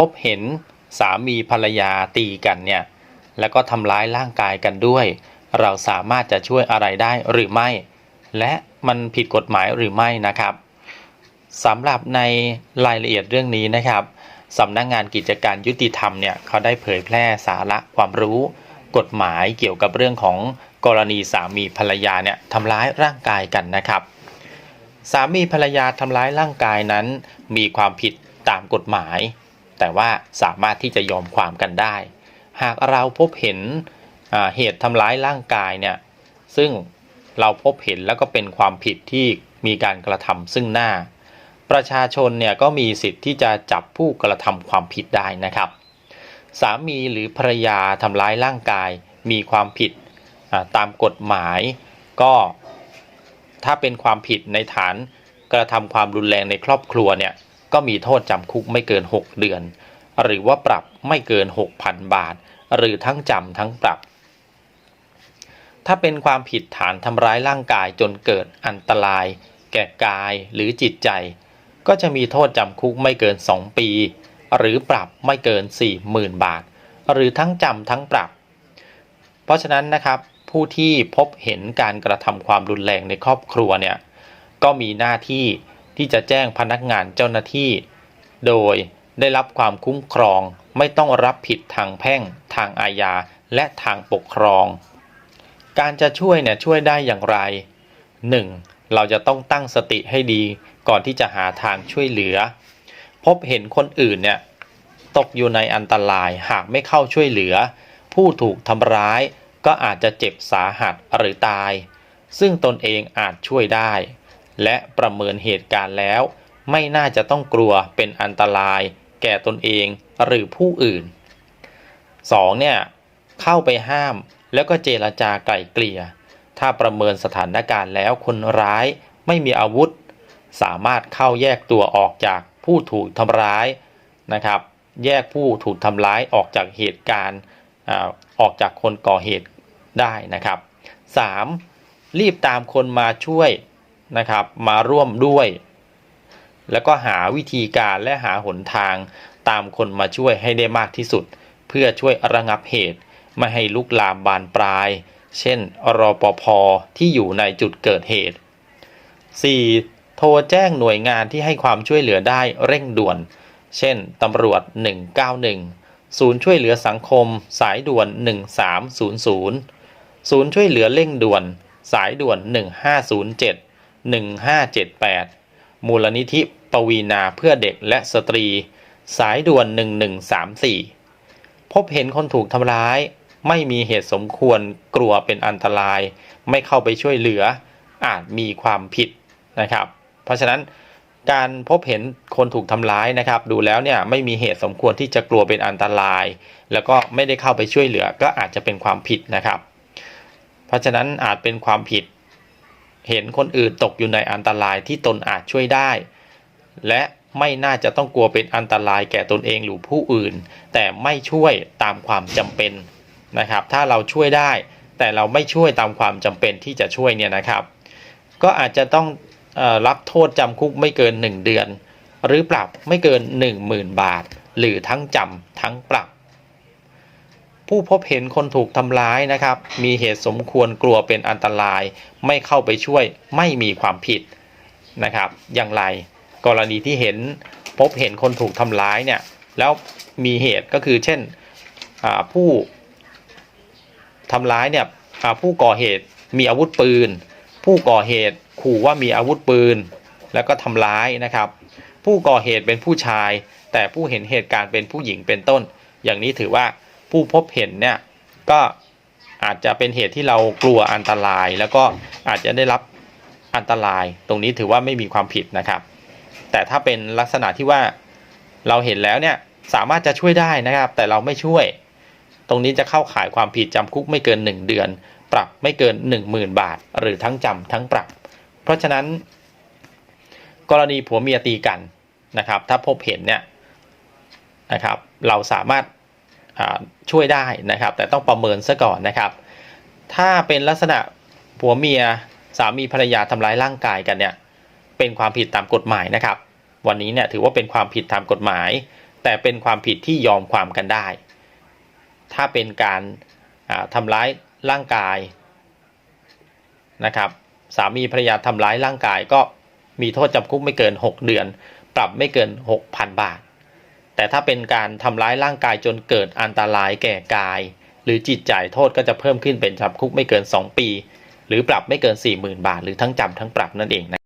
พบเห็นสามีภรรยาตีกันเนี่ยแล้วก็ทำร้ายร่างกายกันด้วย เราสามารถจะช่วยอะไรได้หรือไม่ และมันผิดกฎหมายหรือไม่นะครับสำหรับในรายละเอียดเรื่องนี้นะครับสำนักงงานกิจการยุติธรรมเนี่ยเขาได้เผยแพร่สาระความรู้ กฎหมายเกี่ยวกับเรื่องของกรณีสามีภรรยาเนี่ยทำร้ายร่างกายกันนะครับ สามีภรรยาทำร้ายร่างกายนั้น มีความผิดตามกฎหมาย แต่ว่าสามารถที่จะยอมความกันได้ หากเราพบเห็นเหตุทำร้ายร่างกายเนี่ยซึ่งเราพบเห็นแล้วก็เป็นความผิดที่มีการกระทำซึ่งหน้า ประชาชนเนี่ยก็มีสิทธิ์ที่จะจับผู้กระทำความผิดได้นะครับ สามีหรือภรรยาทำร้ายร่างกายมีความผิดตามกฎหมายก็ถ้าเป็นความผิดในฐานกระทำความรุนแรงในครอบครัวเนี่ย ก็มีโทษจำคุกไม่เกิน 6 เดือน หรือว่าปรับไม่เกิน 6,000 บาท หรือทั้งจำทั้งปรับ ถ้าเป็นความผิดฐานทำร้ายร่างกายจนเกิดอันตราย แก่กายหรือจิตใจ ก็จะมีโทษจำคุกไม่เกิน 2 ปี หรือปรับไม่เกิน 40,000 บาท หรือทั้งจำทั้งปรับ เพราะฉะนั้นนะครับผู้ที่พบเห็นการกระทำความรุนแรงในครอบครัวเนี่ยก็มีหน้าที่ ที่จะแจ้งพนักงานเจ้าหน้าที่ โดยได้รับความคุ้มครองไม่ต้องรับผิดทางแพ่ง ทางอาญา และทางปกครอง การจะช่วยเนี่ยช่วยได้อย่างไร 1. เราจะต้องตั้งสติให้ดีก่อนที่จะหาทางช่วยเหลือ พบเห็นคนอื่นเนี่ยตกอยู่ในอันตรายหากไม่เข้าช่วยเหลือ ผู้ถูกทำร้ายก็อาจจะเจ็บสาหัสหรือตาย ซึ่งตนเองอาจช่วยได้ และประเมินเหตุการณ์แล้ว ไม่น่าจะต้องกลัวเป็นอันตราย แก่ตนเองหรือผู้อื่น 2. เนี่ยเข้าไปห้ามแล้วก็เจรจาไกล่เกลี่ย ถ้าประเมินสถานการณ์แล้วคนร้ายไม่มีอาวุธ สามารถเข้าแยกตัวออกจากผู้ถูกทำร้ายนะครับ แยกผู้ถูกทำร้ายออกจากเหตุการณ์อออกจากคนก่อเหตุได้นะครับ 3. รีบตามคนมาช่วย นะครับ มาร่วมด้วย แล้วก็หาวิธีการและหาหนทางตามคนมาช่วยให้ได้มากที่สุด เพื่อช่วยระงับเหตุ ไม่ให้ลุกลามบานปลาย เช่นรปภที่อยู่ในจุดเกิดเหตุ 4. โทรแจ้งหน่วยงานที่ให้ความช่วยเหลือได้เร่งด่วน เช่นตำรวจ 191 ศูนย์ช่วยเหลือสังคม สายด่วน 1300 ศูนย์ช่วยเหลือเร่งด่วน สายด่วน 1507 1578 มูลนิธิปวีนาเพื่อเด็กและสตรี สายด่วน 1134 พบเห็นคนถูกทำร้าย ไม่มีเหตุสมควรกลัวเป็นอันตราย ไม่เข้าไปช่วยเหลือ อาจมีความผิดนะครับ เพราะฉะนั้นการพบเห็นคนถูกทำร้ายนะครับ ดูแล้วเนี่ยไม่มีเหตุสมควรที่จะกลัวเป็นอันตราย แล้วก็ไม่ได้เข้าไปช่วยเหลือก็อาจจะเป็นความผิดนะครับ เพราะฉะนั้นอาจเป็นความผิด เห็นคนอื่นตกอยู่ในอันตรายที่ตนอาจช่วยได้ และไม่น่าจะต้องกลัวเป็นอันตรายแก่ตนเองหรือผู้อื่น แต่ไม่ช่วยตามความจำเป็นนะครับ ถ้าเราช่วยได้ แต่เราไม่ช่วยตามความจำเป็นที่จะช่วยเนี่ยนะครับ ก็อาจจะต้องอรับโทษจำคุกไม่เกิน 1 เดือน หรือปรับไม่เกิน 10,000 บาท หรือทั้งจำทั้งปรับ ผู้พบเห็นคนถูกทำร้ายนะครับ มีเหตุสมควรกลัวเป็นอันตราย ไม่เข้าไปช่วยไม่มีความผิดนะครับ อย่างไรกรณีที่เห็นพบเห็นคนถูกทำร้ายเนี่ยแล้วมีเหตุก็คือเช่นผู้ทำร้ายเนี่ยผู้ก่อเหตุมีอาวุธปืน ผู้ก่อเหตุขู่ว่ามีอาวุธปืน แล้วก็ทำร้ายนะครับ ผู้ก่อเหตุเป็นผู้ชาย แต่ผู้เห็นเหตุการณ์เป็นผู้หญิงเป็นต้น อย่างนี้ถือว่า ผู้พบเห็นเนี่ยก็อาจจะเป็นเหตุที่เรากลัวอันตราย แล้วก็อาจจะได้รับอันตราย ตรงนี้ถือว่าไม่มีความผิดนะครับ แต่ถ้าเป็นลักษณะที่ว่าเราเห็นแล้วเนี่ยสามารถจะช่วยได้นะครับ แต่เราไม่ช่วย ตรงนี้จะเข้าข่ายความผิดจำคุกไม่เกิน 1 เดือน ปรับไม่เกิน 10,000 บาท หรือทั้งจำทั้งปรับ เพราะฉะนั้น กรณีผัวเมียตีกันนะครับ ถ้าพบเห็นเนี่ยนะครับ เราสามารถ ช่วยได้นะครับ แต่ต้องประเมินซะก่อนนะครับ ถ้าเป็นลักษณะผัวเมียสามีภรรยาทำร้ายร่างกายกันเนี่ยเป็นความผิดตามกฎหมายนะครับ วันนี้เนี่ยถือว่าเป็นความผิดตามกฎหมาย แต่เป็นความผิดที่ยอมความกันได้ ถ้าเป็นการทำร้ายร่างกายนะครับสามีภรรยาทำร้ายร่างกายก็มีโทษจำคุกไม่เกิน 6 เดือน ปรับไม่เกิน 6,000 บาท แต่ถ้าเป็นการทำร้ายร่างกายจนเกิดอันตรายแก่กาย หรือจิตใจโทษก็จะเพิ่มขึ้นเป็นจำคุกไม่เกิน 2 ปี หรือปรับไม่เกิน 40,000 บาท หรือทั้งจำทั้งปรับนั่นเองนะ